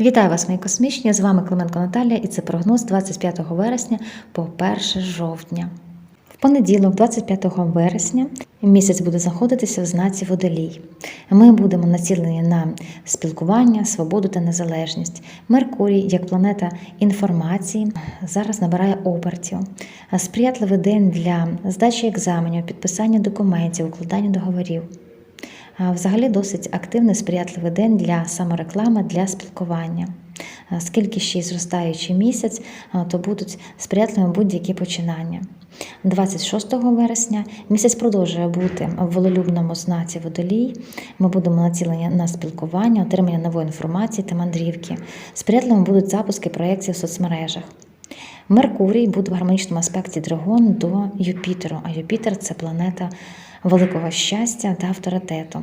Вітаю вас, мої космічні! З вами Клименко Наталія, і це прогноз 25 вересня по 1 жовтня. В понеділок, 25 вересня, місяць буде знаходитися в знаці водолій. Ми будемо націлені на спілкування, свободу та незалежність. Меркурій, як планета інформації, зараз набирає обертів. Сприятливий день для здачі екзаменів, підписання документів, укладання договорів. Взагалі досить активний сприятливий день для самореклами, для спілкування. Скільки ще й зростаючий місяць, то будуть сприятливими будь-які починання. 26 вересня місяць продовжує бути в волелюбному знаці водолій. Ми будемо націлені на спілкування, отримання нової інформації та мандрівки. Сприятливими будуть запуски проєктів в соцмережах. Меркурій буде в гармонічному аспекті Драгон до Юпітеру, а Юпітер це планета великого щастя та авторитету.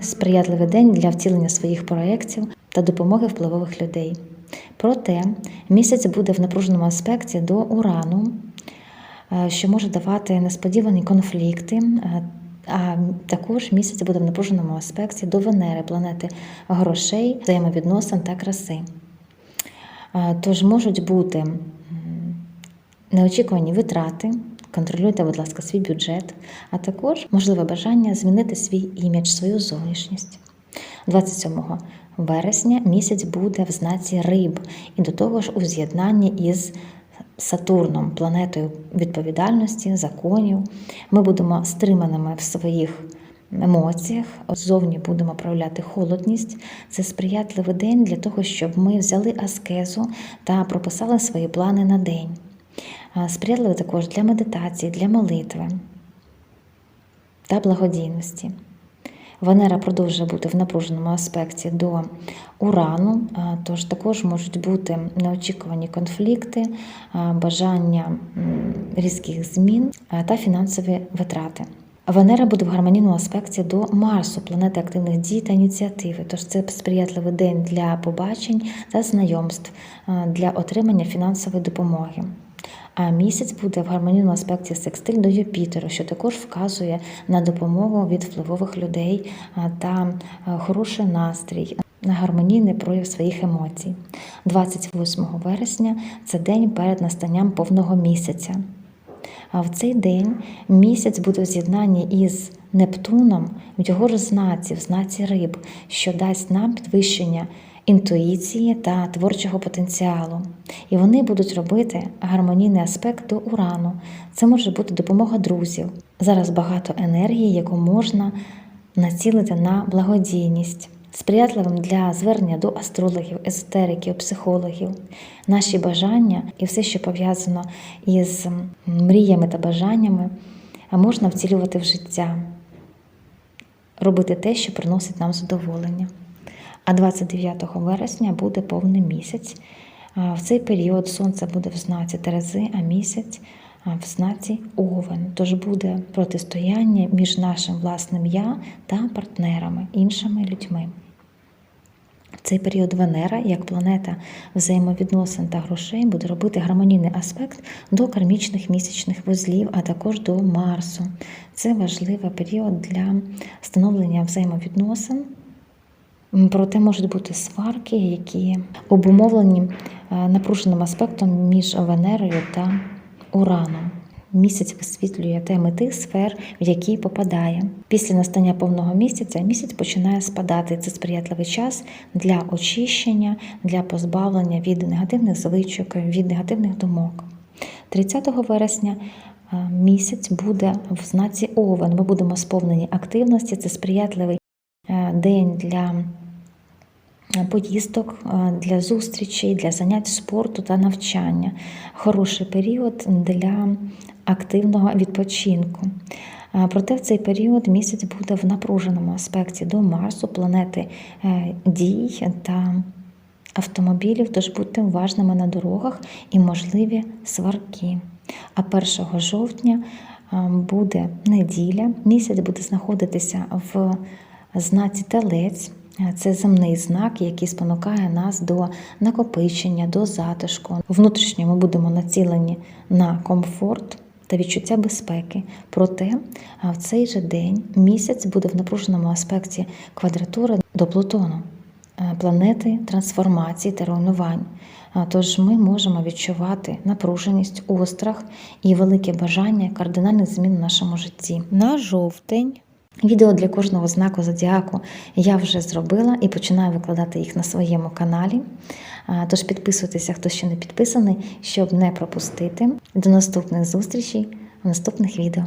Сприятливий день для втілення своїх проєктів та допомоги впливових людей. Проте місяць буде в напруженому аспекті до Урану, е, що може давати несподівані конфлікти. е, А також місяць буде в напруженому аспекті до Венери, планети грошей, взаємовідносин та краси. Е, Тож можуть бути неочікувані витрати. Контролюйте, будь ласка, свій бюджет, а також можливе бажання змінити свій імідж, свою зовнішність. 27 вересня місяць буде в знаці риб і до того ж у з'єднанні із Сатурном, планетою відповідальності, законів. Ми будемо стриманими в своїх емоціях, зовні будемо проявляти холодність. Це сприятливий день для того, щоб ми взяли аскезу та прописали свої плани на день. Сприятливий також для медитації, для молитви та благодійності. Венера продовжує бути в напруженому аспекті до Урану, тож також можуть бути неочікувані конфлікти, бажання різких змін та фінансові витрати. Венера буде в гармонійному аспекті до Марсу, планети активних дій та ініціативи. Тож це сприятливий день для побачень та знайомств, для отримання фінансової допомоги. А місяць буде в гармонійному аспекті секстиль до Юпітеру, що також вказує на допомогу від впливових людей та хороший настрій, на гармонійний прояв своїх емоцій. 28 вересня це день перед настанням повного місяця. А в цей день місяць буде в з'єднанні із Нептуном в його ж знаці, в знаці риб, що дасть нам підвищення інтуїції та творчого потенціалу. І вони будуть робити гармонійний аспект до урану. Це може бути допомога друзів. Зараз багато енергії, яку можна націлити на благодійність. Сприятливим для звернення до астрологів, езотериків, психологів, наші бажання і все, що пов'язано із мріями та бажаннями, можна втілювати в життя, робити те, що приносить нам задоволення. А 29 вересня буде повний місяць. В цей період сонце буде в знаці Терези, а місяць в знаці Овен. Тож буде протистояння між нашим власним я та партнерами, іншими людьми. Цей період Венера, як планета взаємовідносин та грошей, буде робити гармонійний аспект до кармічних місячних вузлів, а також до Марсу. Це важливий період для встановлення взаємовідносин. Проте можуть бути сварки, які обумовлені е, напруженим аспектом між Венерою та Ураном. Місяць висвітлює теми тих сфер, в які попадає. Після настання повного місяця місяць починає спадати. Це сприятливий час для очищення, для позбавлення від негативних звичок, від негативних думок. 30 вересня е, місяць буде в знаці Овен. Ми будемо сповнені активності. Це сприятливий е, день для поїздок е, для зустрічей, для занять спорту та навчання. Хороший період для активного відпочинку. Е, Проте в цей період місяць буде в напруженому аспекті до Марсу, планети е, дій та автомобілів, тож будьте уважними на дорогах і можливі сварки. А 1 жовтня буде неділя, місяць буде знаходитися в знаці Телець. Це земний знак, який спонукає нас до накопичення, до затишку. Внутрішньо ми будемо націлені на комфорт та відчуття безпеки. Проте в цей же день місяць буде в напруженому аспекті квадратури до Плутону. планети трансформацій та руйнувань. Тож ми можемо відчувати напруженість, острах і велике бажання кардинальних змін в нашому житті. На жовтень Відео для кожного знаку зодіаку я вже зробила і починаю викладати їх на своєму каналі. Тож підписуйтеся, хто ще не підписаний, щоб не пропустити. До наступних зустрічей в наступних відео.